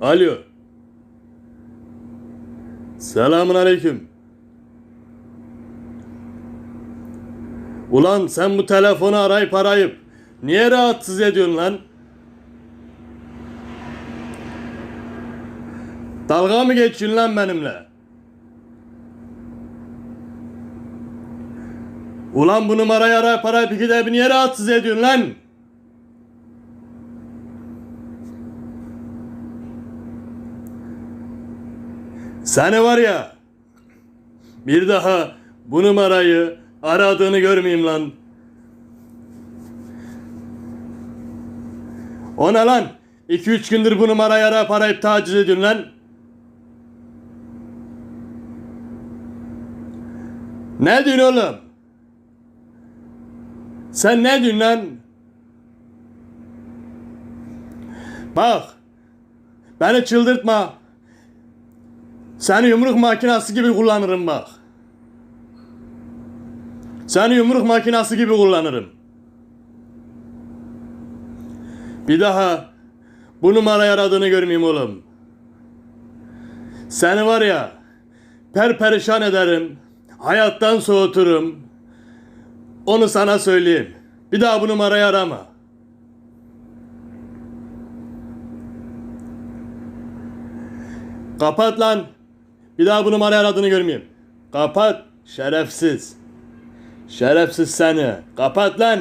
Alo. Selamun aleyküm. Ulan sen bu telefonu arayıp arayıp niye rahatsız ediyorsun lan? Dalga mı geçiyorsun lan benimle? Ulan bu numarayı arayıp arayıp iki de bir niye rahatsız ediyorsun lan? Seni var ya bir daha bu numarayı aradığını görmeyeyim lan. O ne lan? 2-3 gündür bu numarayı arayıp arayıp taciz ediyorsun lan. Ne diyorsun oğlum? Sen ne diyorsun lan? Bak. Beni çıldırtma. Seni yumruk makinası gibi kullanırım bak. Seni yumruk makinası gibi kullanırım. Bir daha bu numarayı aradığını görmeyeyim oğlum. Seni var ya perperişan ederim. Hayattan soğuturum. Onu sana söyleyeyim. Bir daha bu numarayı arama. Kapat lan. Bir daha bu numarayı aradığını görmeyeyim. Kapat. Şerefsiz. Şerefsiz seni. Kapat lan.